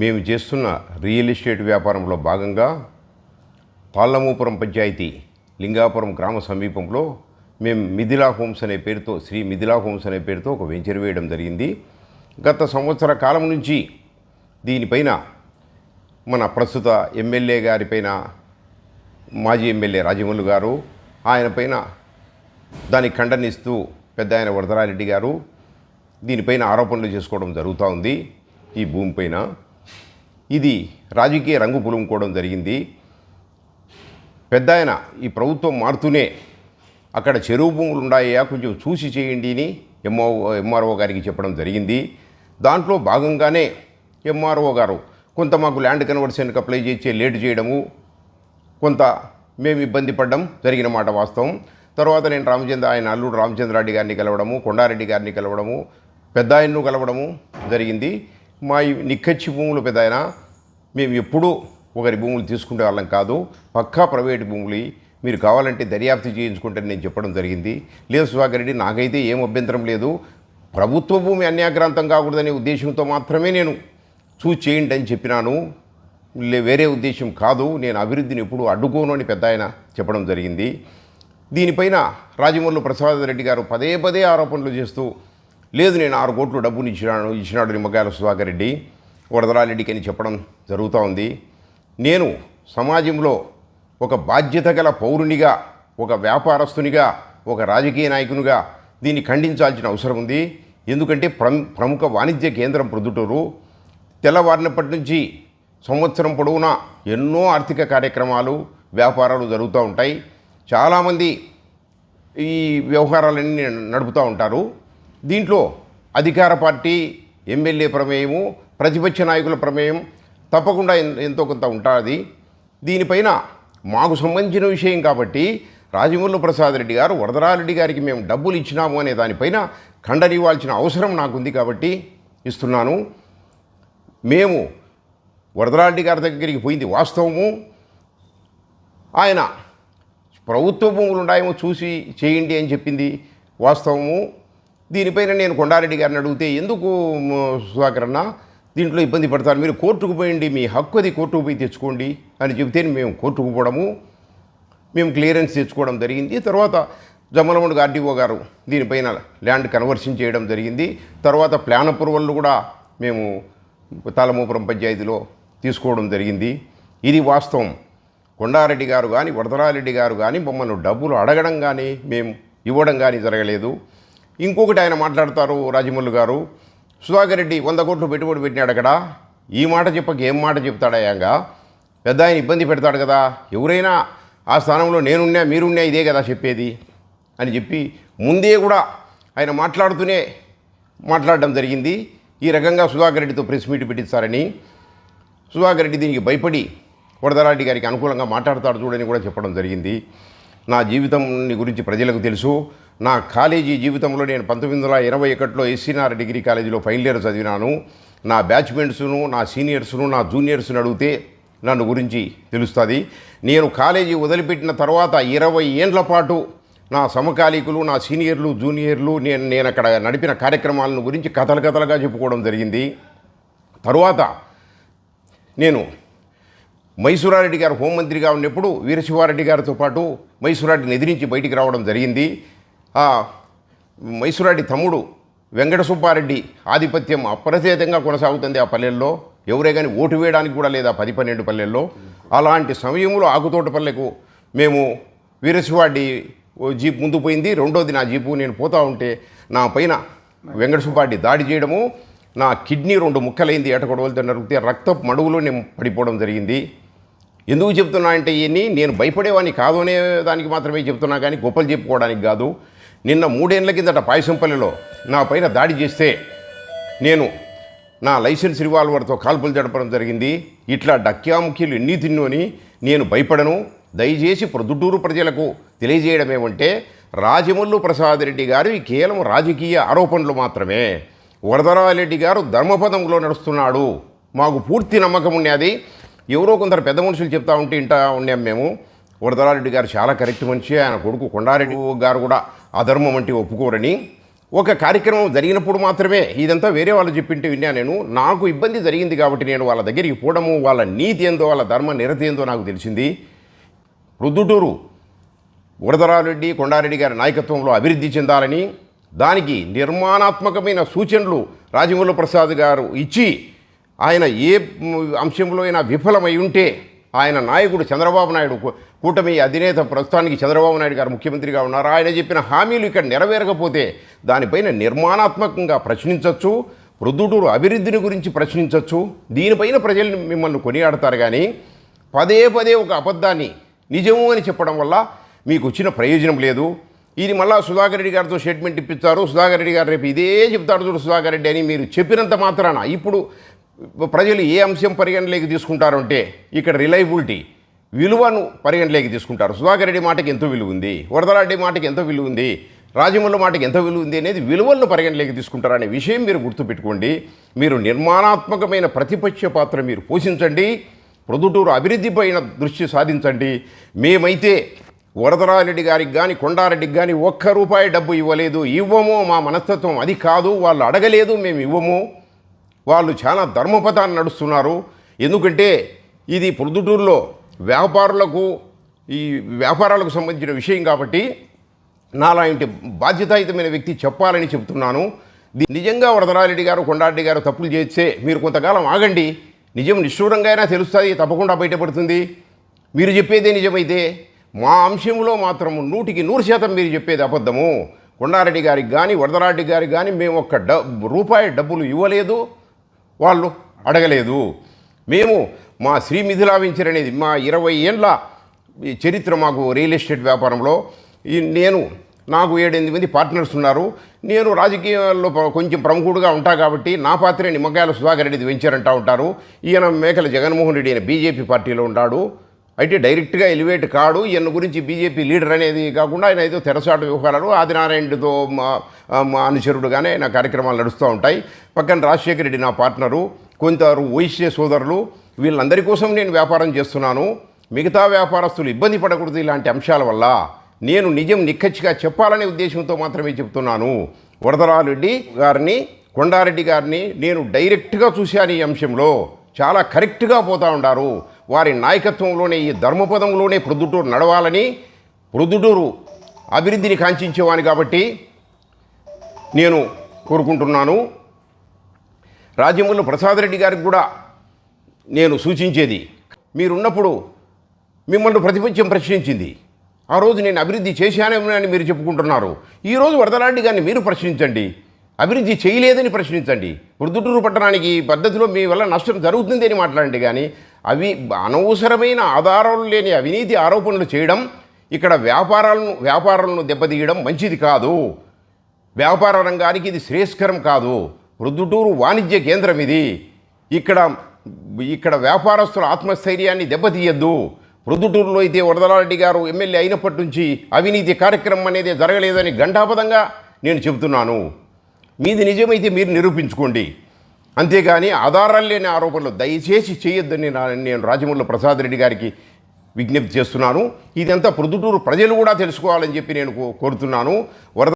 మేము చేస్తున్న real estate వ్యాపారంలో భాగంగా తాళ్ళమూపురం పంచాయతీ లింగాపురం గ్రామ సమీపంలో మేము మిథిలా హోమ్స్ అనే పేరుతో శ్రీ మిథిలా హోమ్స్ అనే పేరుతో ఒక వెంచర్ వేయడం జరిగింది. గత సంవత్సర కాలం నుంచి దీనిపైన మన ప్రస్తుత ఎమ్మెల్యే గారిపైన మాజీ ఎమ్మెల్యే రాజమౌళి గారు ఆయన పైన దాన్ని ఖండనిస్తూ పెద్ద ఆయన వరదరారెడ్డి గారు దీనిపైన ఆరోపణలు చేసుకోవడం జరుగుతూ ఉంది ఈ భూమిపైన ఇది రాజకీయ రంగు పులుముకోవడం జరిగింది. పెద్ద ఆయన ఈ ప్రభుత్వం మారుతూనే అక్కడ చెరువు భూములు ఉన్నాయా. కొంచెం చూసి చేయండి అని ఎంఓ ఎంఆర్ఓ గారికి చెప్పడం జరిగింది. దాంట్లో భాగంగానే ఎంఆర్ఓ గారు కొంత మాకు ల్యాండ్ కన్వర్షన్కి అప్లై చేసే లేట్ చేయడము కొంత మేము ఇబ్బంది పడడం జరిగిన మాట వాస్తవం. తర్వాత నేను రామచంద్ర ఆయన అల్లుడు రామచంద్రారెడ్డి గారిని కలవడము కొండారెడ్డి గారిని కలవడము పెద్ద ఆయన్ను కలవడము జరిగింది. మా ఈ నిక్కచ్చి భూములు పెద్ద ఆయన మేము ఎప్పుడూ ఒకరి భూములు తీసుకునే వాళ్ళం కాదు. పక్కా ప్రైవేట్ భూములు మీరు కావాలంటే దర్యాప్తు చేయించుకుంటే నేను చెప్పడం జరిగింది. లేదు సుధాకర్ రెడ్డి నాకైతే ఏం అభ్యంతరం లేదు. ప్రభుత్వ భూమి అన్యాక్రాంతం కాకూడదనే ఉద్దేశంతో మాత్రమే నేను చూసి చేయండి అని చెప్పినాను. లే వేరే ఉద్దేశం కాదు. నేను అభివృద్ధిని ఎప్పుడు అడ్డుకోను అని పెద్ద ఆయన చెప్పడం జరిగింది. దీనిపైన రాజమౌళి ప్రసాద్ రెడ్డి గారు పదే పదే ఆరోపణలు చేస్తూ లేదు నేను ఆరు కోట్లు డబ్బుని ఇచ్చినాను ఇచ్చినాడు నిమ్మకాయల సుధాకర్ రెడ్డి వరదరారెడ్డికి అని చెప్పడం జరుగుతూ ఉంది. నేను సమాజంలో ఒక బాధ్యత గల పౌరునిగా ఒక వ్యాపారస్తునిగా ఒక రాజకీయ నాయకునిగా దీన్ని ఖండించాల్సిన అవసరం ఉంది. ఎందుకంటే ప్ర ప్రముఖ వాణిజ్య కేంద్రం ప్రొద్దుటూరు తెల్లవారినప్పటి నుంచి సంవత్సరం పొడవునా ఎన్నో ఆర్థిక కార్యక్రమాలు వ్యాపారాలు జరుగుతూ ఉంటాయి. చాలామంది ఈ వ్యవహారాలన్నీ నడుపుతూ ఉంటారు. దీంట్లో అధికార పార్టీ ఎమ్మెల్యే ప్రమేయము ప్రతిపక్ష నాయకుల ప్రమేయం తప్పకుండా ఎంతో కొంత ఉంటుంది. దీనిపైన మాకు సంబంధించిన విషయం కాబట్టి రాజమౌళి ప్రసాద్ రెడ్డి గారు వరదరారెడ్డి గారికి మేము డబ్బులు ఇచ్చినాము అనే దానిపైన ఖండనివ్వాల్సిన అవసరం నాకుంది కాబట్టి ఇస్తున్నాను. మేము వరదరారెడ్డి గారి దగ్గరికి పోయింది వాస్తవము. ఆయన ప్రభుత్వ భూములు ఉన్నాయేమో చూసి చేయండి అని చెప్పింది వాస్తవము. దీనిపైన నేను కొండారెడ్డి గారిని అడిగితే ఎందుకు మ, సుధాకర్ అన్న దీంట్లో ఇబ్బంది పడతారు. మీరు కోర్టుకు పోయండి మీ హక్కు అది కోర్టుకు పోయి తెచ్చుకోండి అని చెబితే మేము కోర్టుకు పోవడము మేము క్లియరెన్స్ తెచ్చుకోవడం జరిగింది. తర్వాత జమ్మలమూడు ఆర్డీఓ గారు దీనిపైన ల్యాండ్ కన్వర్షన్ చేయడం జరిగింది. తర్వాత ప్లాన్ అప్రూవల్ కూడా మేము తాలమూపురం పంచాయతీలో తీసుకోవడం జరిగింది. ఇది వాస్తవం. కొండారెడ్డి గారు కానీ వరదరారెడ్డి గారు కానీ మమ్మల్ని డబ్బులు అడగడం కానీ మేము ఇవ్వడం కానీ జరగలేదు. ఇంకొకటి ఆయన మాట్లాడతారు రాజమౌళి గారు. సుధాకర్ రెడ్డి వంద కోట్లు పెట్టుబడి పెట్టినాడు అక్కడ. ఈ మాట చెప్పక ఏం మాట చెప్తాడయ్యాంగా పెద్ద ఆయన ఇబ్బంది పెడతాడు కదా. ఎవరైనా ఆ స్థానంలో నేనున్నా మీరున్నా ఇదే కదా చెప్పేది అని చెప్పి ముందే కూడా ఆయన మాట్లాడుతూనే మాట్లాడడం జరిగింది. ఈ రకంగా సుధాకర్ రెడ్డితో ప్రెస్ మీట్ పెట్టిస్తారని. సుధాకర్ రెడ్డి దీనికి భయపడి వరదరారెడ్డి గారికి అనుకూలంగా మాట్లాడతాడు చూడని కూడా చెప్పడం జరిగింది. నా జీవితం గురించి ప్రజలకు తెలుసు. నా కాలేజీ జీవితంలో నేను పంతొమ్మిది వందల ఇరవై ఒకటిలో ఎస్సీనార్ డిగ్రీ కాలేజీలో ఫైనల్ ఇయర్ చదివినాను. నా బ్యాచ్మెంట్స్ను నా సీనియర్స్ను నా జూనియర్స్ను అడిగితే నన్ను గురించి తెలుస్తుంది. నేను కాలేజీ వదిలిపెట్టిన తర్వాత ఇరవై ఏండ్ల పాటు నా సమకాలీకులు నా సీనియర్లు జూనియర్లు నేను నేను అక్కడ నడిపిన కార్యక్రమాలను గురించి కథలు కథలుగా చెప్పుకోవడం జరిగింది. తరువాత నేను మైసూరారెడ్డి గారు హోంమంత్రిగా ఉన్నప్పుడు వీరశివారెడ్డి గారితో పాటు మైసూరారెడ్డిని ఎదిరించి బయటికి రావడం జరిగింది. ఆ మైసూరారెడ్డి తమ్ముడు వెంకట సుబ్బారెడ్డి ఆధిపత్యం అప్రచేతంగా కొనసాగుతుంది ఆ పల్లెల్లో. ఎవరే కానీ ఓటు వేయడానికి కూడా లేదా పది పన్నెండు పల్లెల్లో. అలాంటి సమయంలో ఆకుతోటపల్లెకు మేము వీరశివాడి ఓ జీప్ ముందు పోయింది. రెండోది నా జీపు నేను పోతా ఉంటే నా పైన వెంకట సుబ్బారెడ్డి దాడి చేయడము నా కిడ్నీ రెండు ముక్కలైంది. ఏటకొడవలతో నరిగితే రక్తపు మడుగులో నేను పడిపోవడం జరిగింది. ఎందుకు చెప్తున్నా అంటే ఇవన్నీ నేను భయపడేవాడిని కాదు అనే దానికి మాత్రమే చెప్తున్నా కానీ గొప్పలు చెప్పుకోవడానికి కాదు. నిన్న మూడేళ్ళ కిందట పాయసంపల్లిలో నా పైన దాడి చేస్తే నేను నా లైసెన్స్ రివాల్వర్తో కాల్పులు జడపడం జరిగింది. ఇట్లా డక్యాముఖ్యులు ఎన్ని తిన్నోని నేను భయపడను. దయచేసి ప్రొద్దుటూరు ప్రజలకు తెలియజేయడం ఏమంటే రాజమల్లు ప్రసాద్ రెడ్డి గారు ఈ కేవలం రాజకీయ ఆరోపణలు మాత్రమే. వరదరాజరెడ్డి గారు ధర్మపదంలో నడుస్తున్నాడు. మాకు పూర్తి నమ్మకం ఉన్నది ఎవరో కొందరు పెద్ద మనుషులు చెప్తా ఉంటే ఇంటా ఉన్నాం మేము. వరదరారెడ్డి గారు చాలా కరెక్ట్ మనిషి ఆయన కొడుకు కొండారెడ్డి గారు కూడా అధర్మం అంటే ఒప్పుకోరని. ఒక కార్యక్రమం జరిగినప్పుడు మాత్రమే ఇదంతా వేరే వాళ్ళు చెప్పింటే విన్నా నేను. నాకు ఇబ్బంది జరిగింది కాబట్టి నేను వాళ్ళ దగ్గరికి పోవడము వాళ్ళ నీతి ఏందో వాళ్ళ ధర్మ నిరతి ఏందో నాకు తెలిసింది. రుద్దుటూరు వరదరారెడ్డి కొండారెడ్డి గారి నాయకత్వంలో అభివృద్ధి చెందాలని దానికి నిర్మాణాత్మకమైన సూచనలు రాజమౌళి ప్రసాద్ గారు ఇచ్చి ఆయన ఏ అంశంలో అయినా విఫలమై ఉంటే ఆయన నాయకుడు చంద్రబాబు నాయుడు కూటమి అధినేత ప్రస్తుతానికి చంద్రబాబు నాయుడు గారు ముఖ్యమంత్రిగా ఉన్నారు. ఆయన చెప్పిన హామీలు ఇక్కడ నెరవేరకపోతే దానిపైన నిర్మాణాత్మకంగా ప్రశ్నించవచ్చు ప్రొద్దుటూరు అభివృద్ధిని గురించి ప్రశ్నించవచ్చు దీనిపైన ప్రజలు మిమ్మల్ని కొనియాడతారు కానీ పదే పదే ఒక అబద్ధాన్ని నిజము అని చెప్పడం వల్ల మీకు వచ్చిన ప్రయోజనం లేదు. ఇది మళ్ళా సుధాకర్ రెడ్డి గారితో స్టేట్మెంట్ ఇప్పించారు సుధాకర్ రెడ్డి గారు రేపు ఇదే చెప్తాడు చూడు సుధాకర్ రెడ్డి అని మీరు చెప్పినంత మాత్రాన ఇప్పుడు ప్రజలు ఏ అంశం పరిగణలోకి తీసుకుంటారంటే ఇక్కడ రిలయబిలిటీ విలువను పరిగణలోకి తీసుకుంటారు. సుధాకర్ రెడ్డి మాటకి ఎంతో విలువ ఉంది? వరదలారెడ్డి మాటకి ఎంతో విలువ ఉంది? రాజమౌళి మాటకి ఎంత విలువ ఉంది అనేది విలువలను పరిగణలోకి తీసుకుంటారు అనే విషయం మీరు గుర్తుపెట్టుకోండి. మీరు నిర్మాణాత్మకమైన ప్రతిపక్ష పాత్ర మీరు పోషించండి. ప్రొద్దుటూరు అభివృద్ధి పైన దృష్టి సాధించండి. మేమైతే వరదరారెడ్డి గారికి కానీ కొండారెడ్డికి కానీ ఒక్క రూపాయి డబ్బు ఇవ్వలేదు. ఇవ్వము మా మనస్తత్వం అది కాదు. వాళ్ళు అడగలేదు మేము ఇవ్వము. వాళ్ళు చాలా ధర్మపథాన్ని నడుస్తున్నారు. ఎందుకంటే ఇది ప్రొద్దుటూరులో వ్యాపారులకు ఈ వ్యాపారాలకు సంబంధించిన విషయం కాబట్టి నాలాంటి బాధ్యతాయుతమైన వ్యక్తి చెప్పాలని చెప్తున్నాను నిజంగా వరదరారెడ్డి గారు కొండారెడ్డి గారు తప్పులు చేస్తే మీరు కొంతకాలం ఆగండి. నిజం నిష్ఠూరంగా అయినా తెలుస్తుంది తప్పకుండా బయటపడుతుంది. మీరు చెప్పేదే నిజమైతే మా అంశంలో మాత్రం నూటికి నూరు శాతం మీరు చెప్పేది అబద్ధము. కొండారెడ్డి గారికి కానీ వరదరారెడ్డి గారికి కానీ మేము ఒక్క డ రూపాయి డబ్బులు ఇవ్వలేదు. వాళ్ళు అడగలేదు. మేము మా శ్రీ మిథిలా వెంచర్ అనేది మా ఇరవై ఏండ్ల చరిత్ర మాకు రియల్ ఎస్టేట్ వ్యాపారంలో. ఈ నేను నాకు ఏడెనిమిది మంది పార్ట్నర్స్ ఉన్నారు. నేను రాజకీయాల్లో కొంచెం ప్రముఖుడుగా ఉంటా కాబట్టి నా పాత్రే నిమ్మకాయల సుధాకర్ రెడ్డిది వెంచర్ ఉంటారు. ఈయన మేకల జగన్మోహన్ రెడ్డి ఆయన బీజేపీ పార్టీలో ఉంటాడు. అయితే డైరెక్ట్గా ఎలివేట్ కాడు. ఈయన గురించి బీజేపీ లీడర్ అనేది కాకుండా ఆయన ఏదో తెరసాటు వ్యవహారాలు ఆదినారాయణుడితో మా మా అనుచరుడుగానే నా కార్యక్రమాలు నడుస్తూ ఉంటాయి. పక్కన రాజశేఖర రెడ్డి నా పార్ట్నరు కొందరు వైశ్య సోదరులు వీళ్ళందరి కోసం నేను వ్యాపారం చేస్తున్నాను. మిగతా వ్యాపారస్తులు ఇబ్బంది పడకూడదు ఇలాంటి అంశాల వల్ల నేను నిజం నిక్కచ్చిగా చెప్పాలనే ఉద్దేశంతో మాత్రమే చెప్తున్నాను. వరదరారెడ్డి గారిని కొండారెడ్డి గారిని నేను డైరెక్ట్గా చూశాను ఈ అంశంలో. చాలా కరెక్ట్గా పోతా ఉండారు వారి నాయకత్వంలోనే ఈ ధర్మపదంలోనే ప్రొద్దుటూరు నడవాలని ప్రొద్దుటూరు అభివృద్ధిని కాంక్షించేవాని కాబట్టి నేను కోరుకుంటున్నాను. రాజ్యముల ప్రసాద్ రెడ్డి గారికి కూడా నేను సూచించేది మీరున్నప్పుడు మిమ్మల్ని ప్రతిపక్షం ప్రశ్నించింది. ఆ రోజు నేను అభివృద్ధి చేశానేమో అని మీరు చెప్పుకుంటున్నారు. ఈరోజు వరదలాంటి గారిని మీరు ప్రశ్నించండి. అభివృద్ధి చేయలేదని ప్రశ్నించండి. వృద్ధుటూరు పట్టణానికి ఈ పద్ధతిలో మీ వల్ల నష్టం జరుగుతుంది అని మాట్లాడండి కానీ అవి అనవసరమైన ఆధారాలు లేని అవినీతి ఆరోపణలు చేయడం ఇక్కడ వ్యాపారాలను వ్యాపారాలను దెబ్బతీయడం మంచిది కాదు. వ్యాపార రంగానికి ఇది శ్రేయస్కరం కాదు. ప్రొద్దుటూరు వాణిజ్య కేంద్రం ఇది. ఇక్కడ ఇక్కడ వ్యాపారస్తుల ఆత్మస్థైర్యాన్ని దెబ్బతీయద్దు. ప్రొద్దుటూరులో అయితే వరదలారెడ్డి గారు ఎమ్మెల్యే అయినప్పటి నుంచి అవినీతి కార్యక్రమం అనేది జరగలేదని ఘంటాపదంగా నేను చెబుతున్నాను. మీది నిజమైతే మీరు నిరూపించుకోండి. అంతేగాని ఆధారాలు లేని ఆరోపణలు దయచేసి చేయొద్దని నేను రాజమౌళి ప్రసాద్ రెడ్డి గారికి విజ్ఞప్తి చేస్తున్నాను. ఇదంతా ప్రొద్దుటూరు ప్రజలు కూడా తెలుసుకోవాలని చెప్పి నేను కోరుతున్నాను. వరద